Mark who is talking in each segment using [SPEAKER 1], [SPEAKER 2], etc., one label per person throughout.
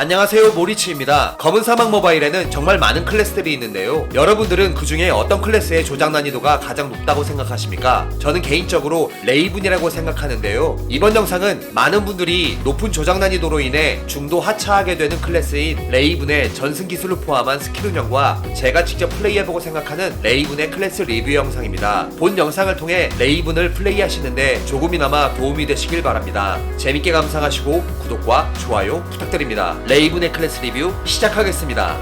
[SPEAKER 1] 안녕하세요 모리치입니다. 검은 사막 모바일에는 정말 많은 클래스들이 있는데요. 여러분들은 그 중에 어떤 클래스의 조작 난이도가 가장 높다고 생각하십니까? 저는 개인적으로 레이븐이라고 생각하는데요. 이번 영상은 많은 분들이 높은 조작 난이도로 인해 중도 하차하게 되는 클래스인 레이븐의 전승 기술을 포함한 스킬 운영과 제가 직접 플레이해보고 생각하는 레이븐의 클래스 리뷰 영상입니다. 본 영상을 통해 레이븐을 플레이하시는데 조금이나마 도움이 되시길 바랍니다. 재밌게 감상하시고 구독과 좋아요 부탁드립니다. 레이븐의 클래스 리뷰 시작하겠습니다.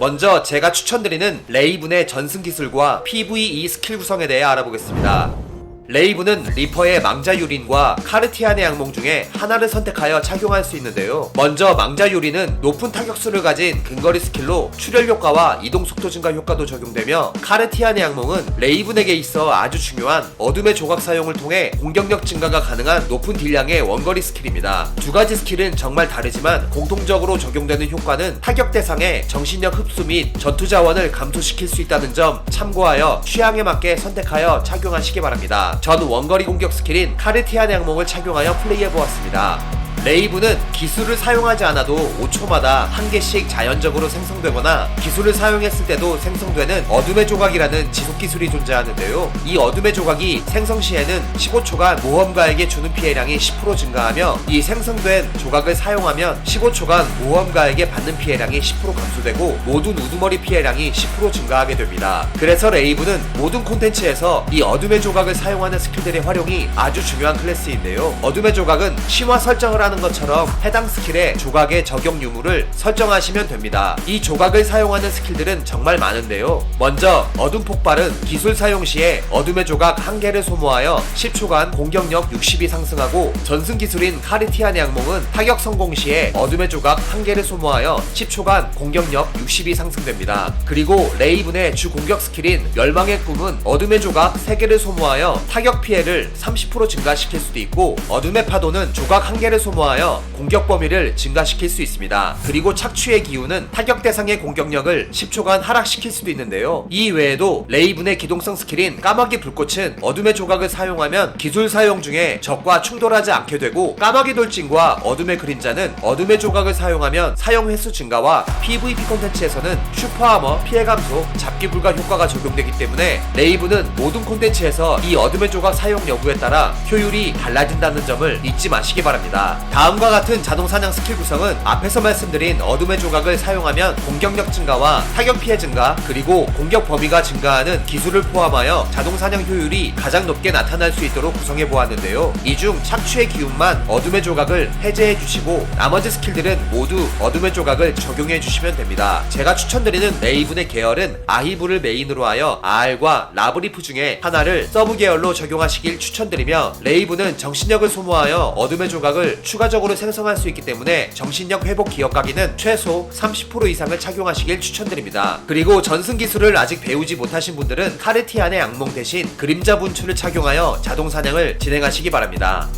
[SPEAKER 1] 먼저 제가 추천드리는 레이븐의 전승 기술과 PVE 스킬 구성에 대해 알아보겠습니다. 레이븐은 리퍼의 망자 유린과 카르티안의 양몽 중에 하나를 선택하여 착용할 수 있는데요. 먼저 망자 유린은 높은 타격수를 가진 근거리 스킬로 출혈 효과와 이동 속도 증가 효과도 적용되며 카르티안의 양몽은 레이븐에게 있어 아주 중요한 어둠의 조각 사용을 통해 공격력 증가가 가능한 높은 딜량의 원거리 스킬입니다. 두 가지 스킬은 정말 다르지만 공통적으로 적용되는 효과는 타격 대상의 정신력 흡수 및 전투 자원을 감소시킬 수 있다는 점 참고하여 취향에 맞게 선택하여 착용하시기 바랍니다. 전 원거리 공격 스킬인 카르티안 양몽을 착용하여 플레이해보았습니다. 레이브는 기술을 사용하지 않아도 5초마다 한 개씩 자연적으로 생성되거나 기술을 사용했을 때도 생성되는 어둠의 조각이라는 지속 기술이 존재하는데요. 이 어둠의 조각이 생성 시에는 15초간 모험가에게 주는 피해량이 10% 증가하며 이 생성된 조각을 사용하면 15초간 모험가에게 받는 피해량이 10% 감소되고 모든 우두머리 피해량이 10% 증가하게 됩니다. 그래서 레이브는 모든 콘텐츠에서 이 어둠의 조각을 사용하는 스킬들의 활용이 아주 중요한 클래스인데요. 어둠의 조각은 심화 설정을 하는 것처럼 해당 스킬의 조각의 적용 유무를 설정하시면 됩니다. 이 조각을 사용하는 스킬들은 정말 많은데요. 먼저 어둠 폭발은 기술 사용 시에 어둠의 조각 한 개를 소모하여 10초간 공격력 60이 상승하고 전승 기술인 카리티안 양몽은 타격 성공 시에 어둠의 조각 한 개를 소모하여 10초간 공격력 60이 상승됩니다. 그리고 레이븐의 주 공격 스킬인 멸망의 꿈은 어둠의 조각 3개를 소모하여 타격 피해를 30% 증가시킬 수도 있고 어둠의 파도는 조각 한 개를 소모 하여 공격 범위를 증가시킬 수 있습니다. 그리고 착취의 기운은 타격 대상의 공격력을 10초간 하락시킬 수도 있는데요. 이 외에도 레이븐의 기동성 스킬인 까마귀 불꽃은 어둠의 조각을 사용하면 기술 사용 중에 적과 충돌하지 않게 되고 까마귀 돌진과 어둠의 그림자는 어둠의 조각을 사용하면 사용 횟수 증가와 PVP 콘텐츠에서는 슈퍼아머 피해 감소, 잡기 불가 효과가 적용되기 때문에 레이븐은 모든 콘텐츠에서 이 어둠의 조각 사용 여부에 따라 효율이 달라진다는 점을 잊지 마시기 바랍니다. 다음과 같은 자동 사냥 스킬 구성은 앞에서 말씀드린 어둠의 조각을 사용하면 공격력 증가와 타격 피해 증가 그리고 공격 범위가 증가하는 기술을 포함하여 자동 사냥 효율이 가장 높게 나타날 수 있도록 구성해 보았는데요. 이 중 착취의 기운만 어둠의 조각을 해제해 주시고 나머지 스킬들은 모두 어둠의 조각을 적용해 주시면 됩니다. 제가 추천드리는 레이븐의 계열은 아히브를 메인으로 하여 R과 라브리프 중에 하나를 서브 계열로 적용하시길 추천드리며 레이븐은 정신력을 소모하여 어둠의 조각을 추 가적으로 생성할 수 있기 때문에 정신력 회복 기억가기는 최소 30% 이상을 착용하시길 추천드립니다. 그리고 전승 기술을 아직 배우지 못하신 분들은 카르티안의 악몽 대신 그림자 분출을 착용하여 자동 사냥을 진행하시기 바랍니다.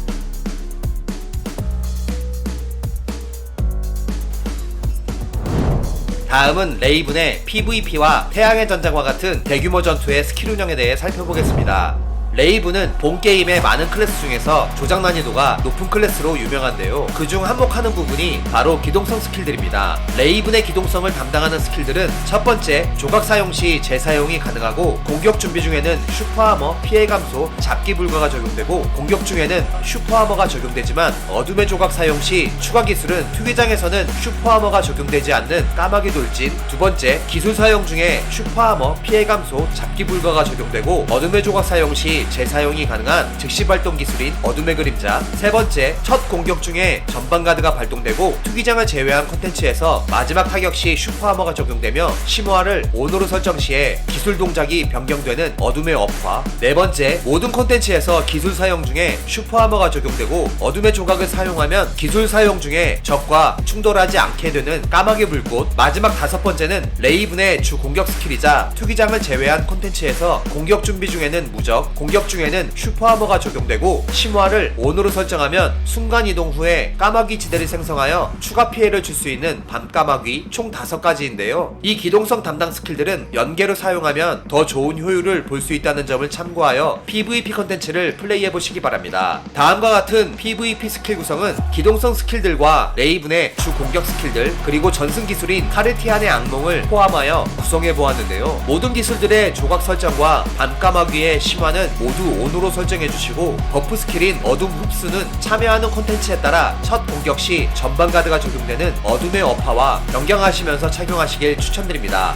[SPEAKER 1] 다음은 레이븐의 PVP와 태양의 전장과 같은 대규모 전투의 스킬 운영에 대해 살펴보겠습니다. 레이븐은 본 게임의 많은 클래스 중에서 조작 난이도가 높은 클래스로 유명한데요. 그중 한몫하는 부분이 바로 기동성 스킬들입니다. 레이븐의 기동성을 담당하는 스킬들은 첫 번째, 조각 사용 시 재사용이 가능하고 공격 준비 중에는 슈퍼아머 피해 감소, 잡기 불가가 적용되고 공격 중에는 슈퍼아머가 적용되지만 어둠의 조각 사용 시 추가 기술은 투기장에서는 슈퍼아머가 적용되지 않는 까마귀 돌진 두 번째, 기술 사용 중에 슈퍼아머 피해 감소, 잡기 불가가 적용되고 어둠의 조각 사용 시 재사용이 가능한 즉시 발동 기술인 어둠의 그림자. 세 번째, 첫 공격 중에 전방 가드가 발동되고 투기장을 제외한 컨텐츠에서 마지막 타격 시 슈퍼아머가 적용되며 심화를 온으로 설정 시에 기술 동작이 변경되는 어둠의 업화. 네 번째, 모든 콘텐츠에서 기술 사용 중에 슈퍼아머가 적용되고 어둠의 조각을 사용하면 기술 사용 중에 적과 충돌하지 않게 되는 까마귀 불꽃. 마지막 다섯 번째는 레이븐의 주 공격 스킬이자 투기장을 제외한 콘텐츠에서 공격 준비 중에는 무적, 공격 중에는 슈퍼하머가 적용되고 심화를 ON으로 설정하면 순간이동 후에 까마귀 지대를 생성하여 추가 피해를 줄 수 있는 밤까마귀 총 5가지인데요. 이 기동성 담당 스킬들은 연계로 사용하면 더 좋은 효율을 볼 수 있다는 점을 참고하여 PVP 컨텐츠를 플레이해보시기 바랍니다. 다음과 같은 PVP 스킬 구성은 기동성 스킬들과 레이븐의 주 공격 스킬들 그리고 전승 기술인 카르티안의 악몽을 포함하여 구성해 보았는데요. 모든 기술들의 조각 설정과 밤까마귀의 심화는 모두 ON으로 설정해 주시고 버프 스킬인 어둠 흡수는 참여하는 콘텐츠에 따라 첫 공격 시 전방 가드가 적용되는 어둠의 어파와 변경하시면서 착용하시길 추천드립니다.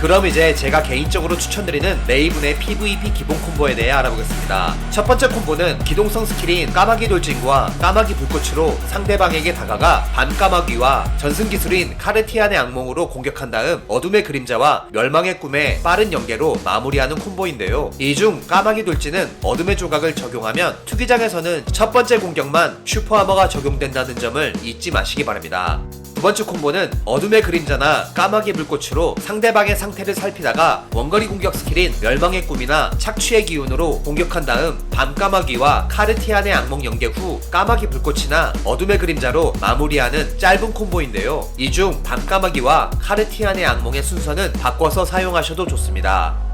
[SPEAKER 1] 그럼 이제 제가 개인적으로 추천드리는 레이븐의 PVP 기본 콤보에 대해 알아보겠습니다. 첫 번째 콤보는 기동성 스킬인 까마귀 돌진과 까마귀 불꽃으로 상대방에게 다가가 반까마귀와 전승 기술인 카르티안의 악몽으로 공격한 다음 어둠의 그림자와 멸망의 꿈의 빠른 연계로 마무리하는 콤보인데요. 이 중 까마귀 돌진은 어둠의 조각을 적용하면 투기장에서는 첫 번째 공격만 슈퍼하머가 적용된다는 점을 잊지 마시기 바랍니다. 두 번째 콤보는 어둠의 그림자나 까마귀 불꽃으로 상대방의 상태를 살피다가 원거리 공격 스킬인 멸망의 꿈이나 착취의 기운으로 공격한 다음 밤까마귀와 카르티안의 악몽 연계 후 까마귀 불꽃이나 어둠의 그림자로 마무리하는 짧은 콤보인데요. 이 중 밤까마귀와 카르티안의 악몽의 순서는 바꿔서 사용하셔도 좋습니다.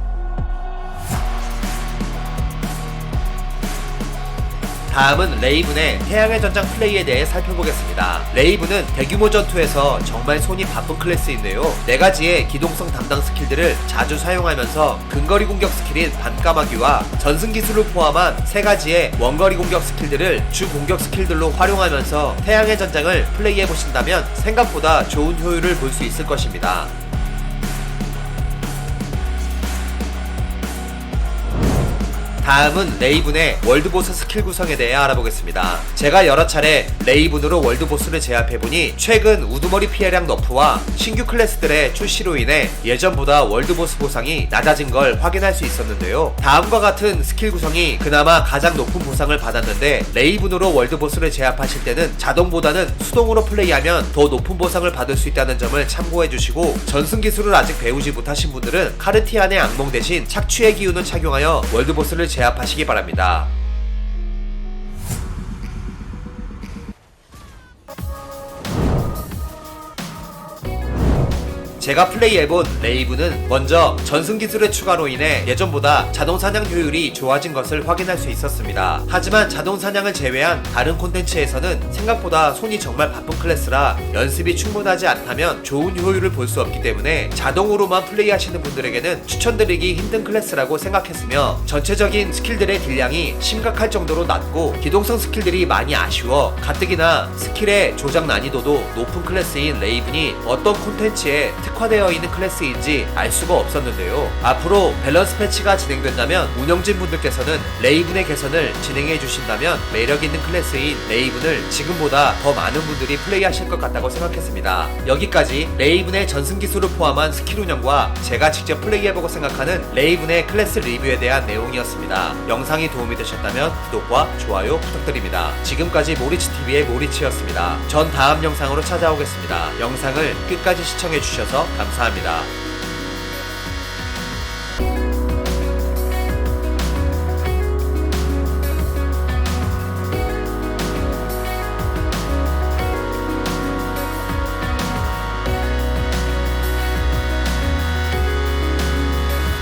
[SPEAKER 1] 다음은 레이븐의 태양의 전장 플레이에 대해 살펴보겠습니다. 레이븐은 대규모 전투에서 정말 손이 바쁜 클래스인데요. 네 가지의 기동성 담당 스킬들을 자주 사용하면서 근거리 공격 스킬인 반까마귀와 전승 기술을 포함한 세 가지의 원거리 공격 스킬들을 주 공격 스킬들로 활용하면서 태양의 전장을 플레이해 보신다면 생각보다 좋은 효율을 볼 수 있을 것입니다. 다음은 레이븐의 월드보스 스킬 구성에 대해 알아보겠습니다. 제가 여러 차례 레이븐으로 월드보스를 제압해보니 최근 우두머리 피해량 너프와 신규 클래스들의 출시로 인해 예전보다 월드보스 보상이 낮아진 걸 확인할 수 있었는데요. 다음과 같은 스킬 구성이 그나마 가장 높은 보상을 받았는데 레이븐으로 월드보스를 제압하실 때는 자동보다는 수동으로 플레이하면 더 높은 보상을 받을 수 있다는 점을 참고해주시고 전승 기술을 아직 배우지 못하신 분들은 카르티안의 악몽 대신 착취의 기운을 착용하여 월드보스를 제압하시기 바랍니다. 제가 플레이해본 레이브는 먼저 전승 기술의 추가로 인해 예전보다 자동 사냥 효율이 좋아진 것을 확인할 수 있었습니다. 하지만 자동 사냥을 제외한 다른 콘텐츠에서는 생각보다 손이 정말 바쁜 클래스라 연습이 충분하지 않다면 좋은 효율을 볼 수 없기 때문에 자동으로만 플레이하시는 분들에게는 추천드리기 힘든 클래스라고 생각했으며 전체적인 스킬들의 딜량이 심각할 정도로 낮고 기동성 스킬들이 많이 아쉬워 가뜩이나 스킬의 조작 난이도도 높은 클래스인 레이븐이 어떤 콘텐츠에 특화되어 있는 클래스인지 알 수가 없었는데요. 앞으로 밸런스 패치가 진행된다면 운영진 분들께서는 레이븐의 개선을 진행해 주신다면 매력 있는 클래스인 레이븐을 지금보다 더 많은 분들이 플레이하실 것 같다고 생각했습니다. 여기까지 레이븐의 전승 기술을 포함한 스킬 운영과 제가 직접 플레이해보고 생각하는 레이븐의 클래스 리뷰에 대한 내용이었습니다. 영상이 도움이 되셨다면 구독과 좋아요 부탁드립니다. 지금까지 모리치TV의 모리치였습니다. 전 다음 영상으로 찾아오겠습니다. 영상을 끝까지 시청해 주셔서 감사합니다.